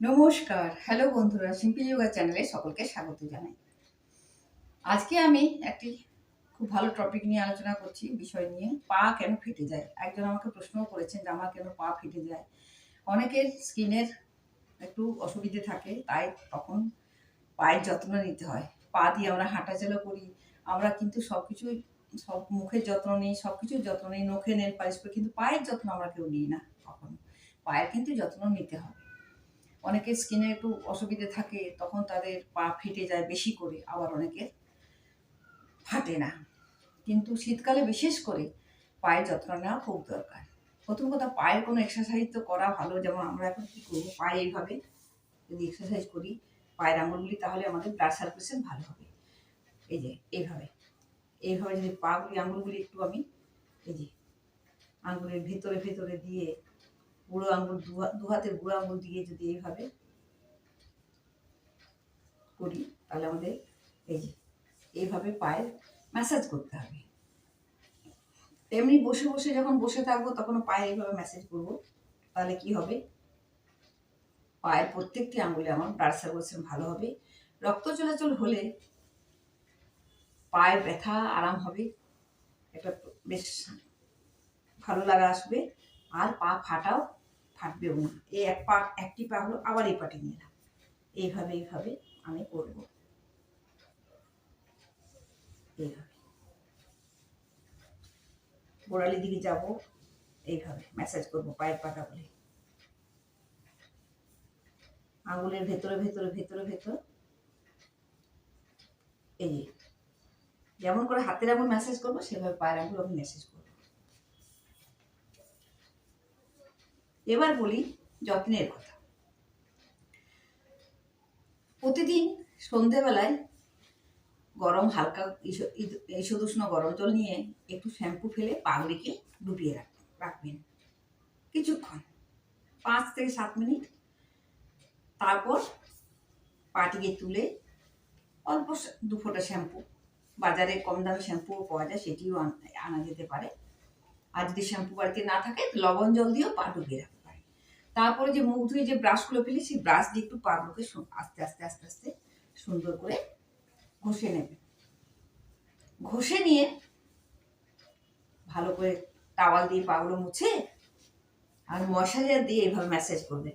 নমস্কার। হ্যালো বন্ধুরা সিম্পল যোগা চ্যানেলে সকলকে স্বাগত জানাই। আজকে আমি একটি খুব ভালো টপিক নিয়ে আলোচনা করছি, বিষয় নিয়ে। পা কেন ফেটে যায়? একজন আমাকে প্রশ্নও করেছেন যে, আমার কেন পা ফেটে যায়? অনেকের স্কিনের একটু অসুবিধে থাকে, তাই তখন পায়ের যত্ন নিতে হয়। পা দিয়ে আমরা হাঁটাচলা করি, আমরা কিন্তু সব কিছুই সব মুখের যত্ন নিই সব কিছুর যত্ন নিই নখে নেল পালিশ করি, কিন্তু পায়ের যত্ন আমরা কেউ নিই না কখনো। পায়ের কিন্তু যত্ন নিতে হবে। অনেকের স্কিনে একটু অসুবিধে থাকে, তখন তাদের পা ফেটে যায় বেশি করে, আবার অনেকের ফাটে না। কিন্তু শীতকালে বিশেষ করে পায়ের যত্ন নেওয়া খুব দরকার। প্রথম কথা, পায়ের কোনো এক্সারসাইজ তো করা ভালো, যেমন আমরা এখন কী করব, পায়ে এইভাবে যদি এক্সারসাইজ করি, পায়ের আঙুলগুলি তাহলে আমাদের ব্লাড সার্কুলেশন ভালো হবে। এই যে, এইভাবে। এইভাবে যদি পাগুলি আঙুলগুলি একটু আমি, এই যে আঙুলের ভেতরে ভেতরে দিয়ে বুড়ো আঙুল দু হাতের বুড়ো আঙুল দিয়ে যদি এইভাবে করি, তাহলে আমাদের এই যে, এইভাবে পায়ের ম্যাসাজ করতে হবে। এমনি বসে বসে যখন বসে থাকব তখন পায়ে এইভাবে ম্যাসাজ করব। তাহলে কি হবে? পায়ের প্রত্যেকটি আঙুলে আমার ব্লাড সার্কুলেশন ভালো হবে। রক্ত চলাচল হলে পায়ের ব্যথা আরাম হবে। একটা বেশ ভালো লাগা আসবে। আর পা ফাটাও। ফাটবেও না। এই এক পা একটি পা হলো, আবার এই পাটি নিলাম এইভাবে এইভাবে আমি করব। এইভাবে। গোড়ালির দিকে যাব, এইভাবে ম্যাসাজ করব, পায়ের পাটা বলে আঙুলের ভেতরে ভেতরে ভেতরে, ভেতর। এই যেমন করে হাতের আঙুল ম্যাসাজ করব, সেভাবে পায়ের আঙুল আমি ম্যাসাজ করব। এবার বলি যত্নের কথা। প্রতিদিন সন্ধেবেলায় গরম হালকা ঈষ- ঈদ- ঈষদুষ্ণ গরম জল নিয়ে একটু শ্যাম্পু ফেলে পাগড়িকে ডুবিয়ে রাখ, রাখবেন। কিছুক্ষণ, পাঁচ থেকে সাত মিনিট। তারপর পাটিকে তুলে অল্প দু ফোঁটা শ্যাম্পু, বাজারে কম দামে শ্যাম্পুও পাওয়া যায়, সেটিও আন- যেতে পারে। আর যদি শ্যাম্পু বাড়িতে না থাকে, লবণ জল দিয়েও পা ডুবিয়ে পারে তারপরে যে মুখ ধুয়ে যে ব্রাশগুলো ফেলি, সেই ব্রাশ দিয়ে একটু পাগুলোকে আস্তে আস্তে আস্তে আস্তে সুন্দর করে ঘষে নেবে। ঘষে নিয়ে ভালো করে টাওয়াল দিয়ে পাগুলো মুছে আর মশারিয়া দিয়ে এইভাবে ম্যাসাজ করবে।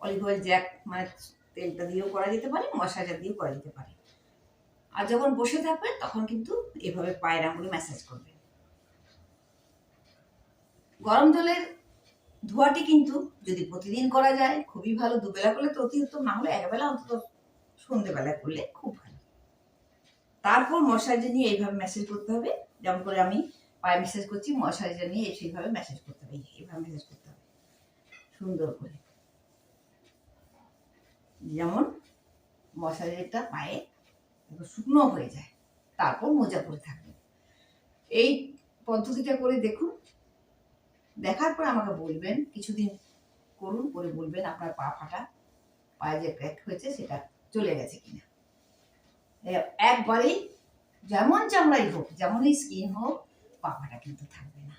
অলিভ অয়েল জ্যাক মানে তেলটা দিয়েও করা যেতে পারে মশারিয়া দিয়েও করা যেতে পারে। আর যখন বসে থাকবে, তখন কিন্তু এভাবে পায়ের আঙুলে ম্যাসাজ করবে। গরম জলের ধোয়াটি কিন্তু যদি প্রতিদিন করা যায়, খুবই ভালো। দুবেলা করলে তো অতি উত্তম, না হলে একবেলা অন্তত সন্ধেবেলায় করলে খুব ভালো। তারপর মশারিটা নিয়ে এইভাবে মেসেজ করতে হবে। যেমন করে আমি পায়ে মেসেজ করছি, মশারিটা নিয়ে সেইভাবে মেসেজ করতে হবে। এইভাবে ম্যাসেজ করতে হবে। সুন্দর করে। যেমন মশারিটা পায়ে একটু শুকনো হয়ে যায়, তারপর মোজা পরে থাকবে। এই পদ্ধতিটা করে দেখুন দেখার পর আমাকে বলবেন, কিছুদিন করুন, করে বলবেন আপনার পা ফাটা, পায়ে যে ক্র্যাক হয়েছে সেটা চলে গেছে কিনা। একবারেই যেমন চামড়াই হোক, যেমনই স্কিন হোক, পা ফাটা কিন্তু থাকবে না।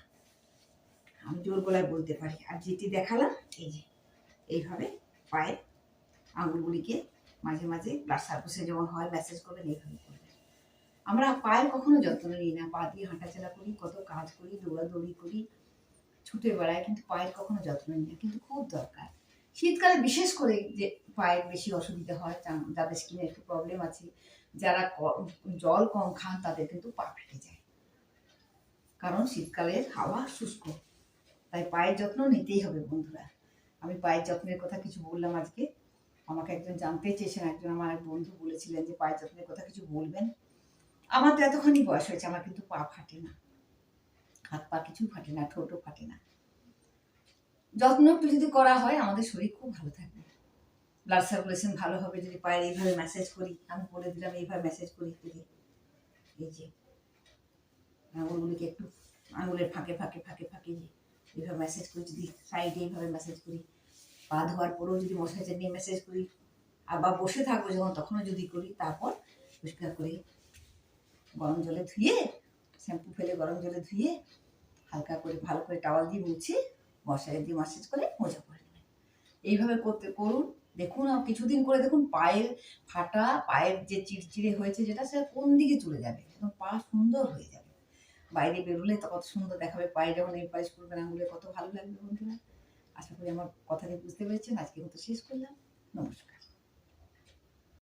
আমি জোর গলায় বলতে পারি। আর যেটি দেখালাম, এই যে, এইভাবে পায়ে আঙুলগুলিকে মাঝে মাঝে ব্লাড সার্কুসে যেমন হয় ম্যাসেজ করবেন, এইভাবে করবেন। আমরা পায়ের কখনো যত্ন নিই না। পা দিয়ে হাঁটাচলা করি, কত কাজ করি, দৌড়াদৌড়ি করি ছুটে বেড়ায়, কিন্তু পায়ের কখনো যত্ন নিই না, কিন্তু খুব দরকার। শীতকালে বিশেষ করে যে পায়ের বেশি অসুবিধা হয় যাদের স্কিনে একটু প্রবলেম আছে। যারা জল কম খান, তাদের কিন্তু পা ফেটে যায়। কারণ শীতকালের হাওয়া শুষ্ক। তাই পায়ের যত্ন নিতেই হবে বন্ধুরা। আমি পায়ের যত্নের কথা কিছু বললাম আজকে। আমাকে একজন জানতে চেয়েছেন, একজন আমার এক বন্ধু বলেছিলেন যে, পায়ের যত্নের কথা কিছু বলবেন? আমার তো এতখানি বয়স হয়েছে, আমার কিন্তু পা ফাটে না। হাত পা কিছু ফাটে না, ঠোঁটও ফাটে না। যত্ন একটু যদি করা হয়, আমাদের শরীর খুব ভালো থাকবে। ব্লাড সার্কুলেশন ভালো হবে, যদি পায়ের এইভাবে ম্যাসেজ করি, আমি বলে দিলাম, এইভাবে ম্যাসেজ করি দিদি এই যে, আঙুলগুলিকে একটু, আঙুলের ফাঁকে ফাঁকে ফাঁকে ফাঁকে যে, এইভাবে ম্যাসেজ করি, যদি সাইডে এইভাবে ম্যাসেজ করি, পা ধোয়ার পরেও যদি মশারিটা নিয়ে ম্যাসেজ করি, আবার বসে থাকব যখন, তখনও যদি করি, তারপর পরিষ্কার করে গরম জলে ধুয়ে শ্যাম্পু ফেলে গরম জলে ধুয়ে হালকা করে ভালো করে টাওয়াল দিয়ে মুছে মশারি দিয়ে মাসাজ করে মোজা করে নেবেন। এইভাবে করতে করুন। দেখুন কিছুদিন করে দেখুন পায়ের ফাটা, পায়ের যে চিড়চিড়ে হয়েছে যেটা, সেটা কোন দিকে চলে যাবে? একদম পা সুন্দর হয়ে যাবে। বাইরে বেরোলে কত সুন্দর দেখাবে পায়ে যখন এই পালিশ করবেন আঙুলে, কত ভালো লাগবে বন্ধুরা। আশা করি আমার কথাটি বুঝতে পেরেছেন। আজকে মতো শেষ করলাম। নমস্কার।